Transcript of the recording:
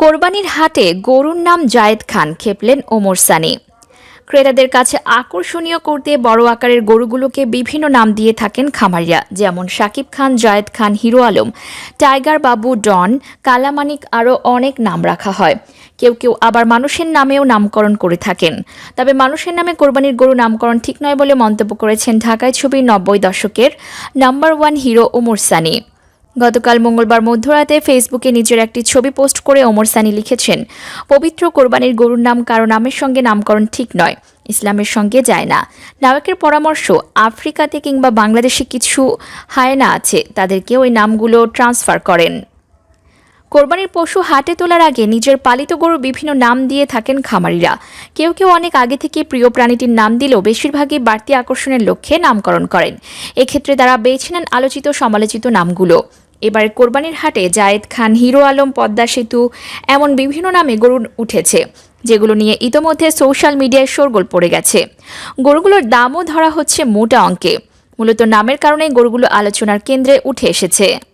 কোরবানির হাটে গরুর নাম জায়েদ খান খেপলেন ওমর সানি। ক্রেতাদের কাছে আকর্ষণীয় করতে বড় আকারের গরুগুলোকে বিভিন্ন নাম দিয়ে থাকেন খামারিয়া যেমন Shakib Khan, Zayed Khan, hero Alam, tiger Babu, don Kalamanik আরও অনেক নাম রাখা হয়। কেউ কেউ আবার মানুষের নামেও নামকরণ করে থাকেন। তবে মানুষের নামে কোরবানির গরু নামকরণ ঠিক নয় বলে মন্তব্য করেছেন ঢাকায় ছবির নব্বই দশকের number one hero Omar Sunny. গতকাল মঙ্গলবার মধ্যরাতে ফেসবুকে নিজের একটি ছবি পোস্ট করে ওমর সানি লিখেছেন, পবিত্র কোরবানির গরুর নাম কারও নামের সঙ্গে নামকরণ ঠিক নয়, ইসলামের সঙ্গে যায় না। নায়কের পরামর্শ, আফ্রিকাতে কিংবা বাংলাদেশে কিছু হায়না আছে, তাদেরকে ওই নামগুলো ট্রান্সফার করেন। কোরবানির পশু হাটে তোলার আগে নিজের পালিত গরু বিভিন্ন নাম দিয়ে থাকেন খামারিরা। কেউ কেউ অনেক আগে থেকে প্রিয় প্রাণীটির নাম দিলেও বেশিরভাগই বাড়তি আকর্ষণের লক্ষ্যে নামকরণ করেন। এক্ষেত্রে তারা বেছে নেন আলোচিত, সমালোচিত নামগুলো। এবার কোরবানির হাটে জায়েদ খান, হিরো আলম, পদ্মা সেতু এমন বিভিন্ন নামে গরু উঠেছে, যেগুলো নিয়ে ইতোমধ্যে সোশ্যাল মিডিয়ায় শোরগোল পড়ে গেছে। গরুগুলোর দামও ধরা হচ্ছে মোটা অঙ্কে। মূলত নামের কারণে গরুগুলো আলোচনার কেন্দ্রে উঠে এসেছে।